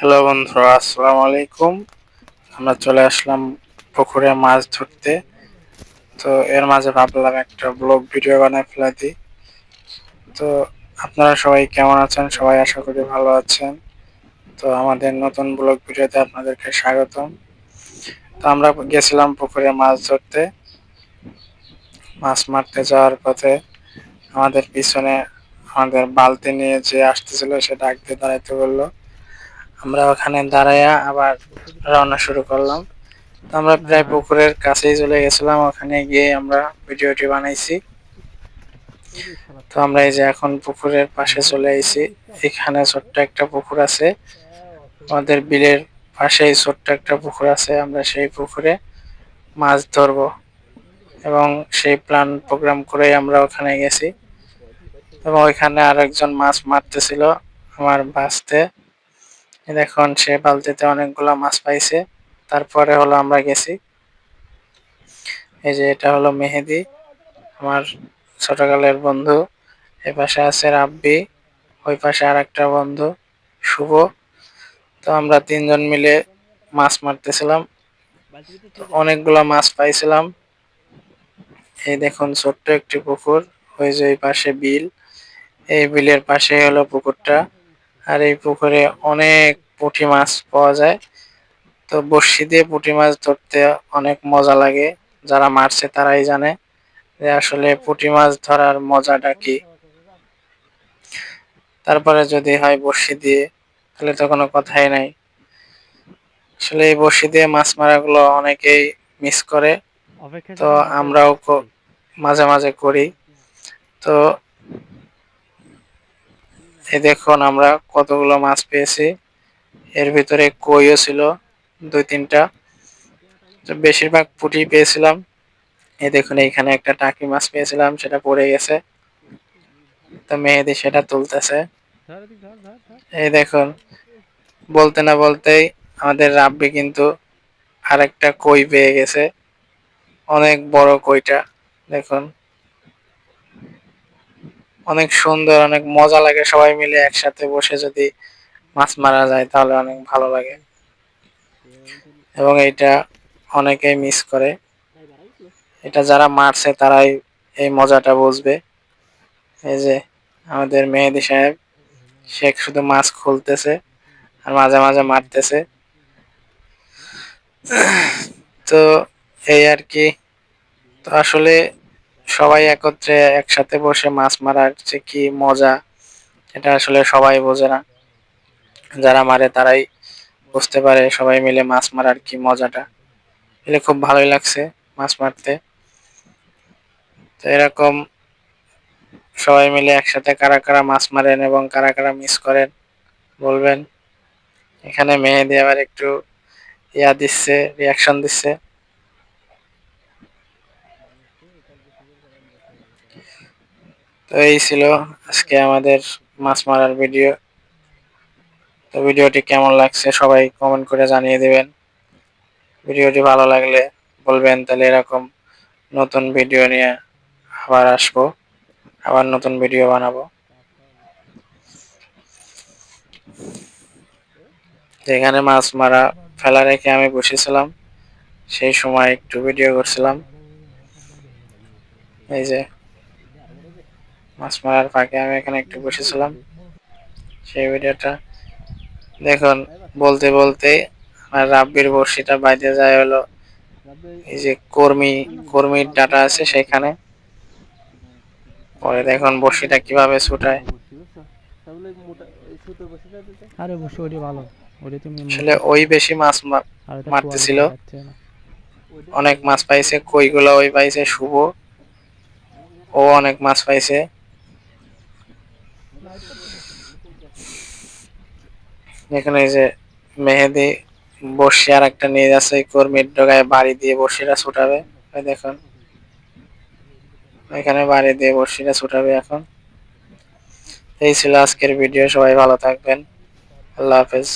Hello বন্ধুরা, আসসালামু আলাইকুম। আমরা চলে আসলাম পুকুরে মাছ ধরতে। তো এর মাঝে ভাবলাম একটা ব্লগ ভিডিও বানায় ফেলা দিই। তো আপনারা সবাই কেমন আছেন? সবাই আশা করি ভালো আছেন। তো আমাদের নতুন ব্লগ ভিডিওতে আপনাদেরকে স্বাগতম। তো আমরা গেছিলাম পুকুরে মাছ ধরতে। মাছ মারতে যাওয়ার পথে আমাদের পিছনে আমাদের বালতি নিয়ে যে আসতেছিল, সে ডাক দিয়ে দাঁড়াইতে বলল আমরা ওখানে দাঁড়াইয়া আবার রওনা শুরু করলাম। তো আমরা প্রায় পুকুরের কাছেই চলে গেছিলাম, ওখানে গিয়ে আমরা ভিডিওটি বানাইছি। তো আমরা এই যে এখন পুকুরের পাশে চলে আইছি, এখানে ছোট্ট একটা পুকুর আছে। আমাদের বিলের পাশেই ছোট্ট একটা পুকুর আছে, আমরা সেই পুকুরে মাছ ধরবো। এবং সেই প্ল্যান প্রোগ্রাম করেই আমরা ওখানে গেছি। এবং ওইখানে আরেকজন মাছ মারতেছিল, আমার বাঁচতে। দেখুন, সে বালতিতে অনেকগুলো মাছ পাইছে। তারপরে হলো আমরা গেছি। এই যে এটা হলো মেহেদি, আমার ছোটকালের বন্ধু। এ পাশে আছে রাব্বি, ওই পাশে আর একটা বন্ধু, শুভ। তো আমরা তিনজন মিলে মাছ মারতেছিলাম। অনেকগুলো মাছ পাইছিলাম। এই দেখুন, ছোট্ট একটি পুকুর, ওই যে ওই পাশে বিল। এই বিলের পাশে হলো পুকুরটা। আর এই পুকুরে অনেক পুঁটি মাছ পাওয়া যায়। তো বড়শি দিয়ে পুঁটি মাছ ধরতে অনেক মজা লাগে। যারা মারছে তারাই জানে যে আসলে পুঁটি মাছ ধরার মজাটা কি। তারপরে যদি হয় বড়শি দিয়ে, তাহলে তো কোনো কথাই নাই। আসলে এই বড়শি দিয়ে মাছ মারাগুলো অনেকেই মিস করে। তো আমরাও মাঝে মাঝে করি। তো এই দেখুন আমরা কতগুলো মাছ পেয়েছি। এর ভিতরে কইও ছিল দুই, তিনটা। বেশিরভাগ পুঁটি পেয়েছিলাম। এই দেখুন এইখানে একটা টাকি মাছ পেয়েছিলাম, সেটা পড়ে গেছে। তো মেহেদি সেটা তুলতেছে। এই দেখুন, বলতে না বলতেই আমাদের রাব্বি কিন্তু আরেকটা কই পেয়ে গেছে। অনেক বড় কইটা, দেখুন। অনেক সুন্দর, অনেক মজা লাগে সবাই মিলে একসাথে বসে যদি মাছ মারা যায় তাহলে অনেক ভালো লাগে। এবং এটা অনেকেই মিস করে। এটা যারা মারছে তারাই এই মজাটা বুঝবে। এই যে আমাদের মেহেদি সাহেব, সে শুধু মাছ খুলতেছে আর মাঝে মাঝে মারতেছে। তো এই আর কি। তো আসলে সবাই একত্রে একসাথে বসে মাছ মারার যে কি মজা, এটা আসলে সবাই বোঝে না। যারা মারে তারাই বুঝতে পারে সবাই মিলে মাছ মারার কি মজাটা। এলে খুব ভালোই লাগছে মাছ মারতে। তো এরকম সবাই মিলে একসাথে কারা কারা মাছ মারেন এবং কারা কারা মিস করেন বলবেন। এখানে মেহেদি আবার একটু ইয়া দিচ্ছে রিয়াকশন দিচ্ছে। তো এই ছিল আজকে আমাদের মাছ মারার ভিডিও। তো ভিডিওটি কেমন লাগছে সবাই কমেন্ট করে জানিয়ে দেবেন। ভিডিওটি ভালো লাগলে বলবেন, তাহলে এরকম নতুন ভিডিও নিয়ে আবার আসব, আবার নতুন ভিডিও বানাবো। যেখানে মাছ মারা ফেলা রেখে আমি বসেছিলাম, সেই সময় একটু ভিডিও করছিলাম। এই যে মাছ মারার ফাঁকে আমি এখানে একটু বসেছিলাম। সেই ভিডিওটা দেখুন বলতে বলতে আমার রাব্বির বর্ষিটা বাইতে যায় হলো এই যে কর্মী কর্মীর ডাটা আছে সেখানে। পরে দেখুন বর্ষিটা কীভাবে ছুটায়। আরে বসে ওটি ভালো। ওটি তুমি আসলে ওই বেশি মাছ মারতেছিল। অনেক মাছ পাইছে কইগুলো ওই পাইছে শুভ। ও অনেক মাছ পাইছে। এখানে যে মেহেদি বসে আর একটা নিয়ে যাচ্ছে কর্মীর ডগায় বাড়ি দিয়ে বসিরা ছুটাবে। দেখুন। এখানে বাড়ি দিয়ে বসিরা ছুটাবে এখন। এই ছিল আজকের ভিডিও, সবাই ভালো থাকবেন। আল্লাহ হাফেজ।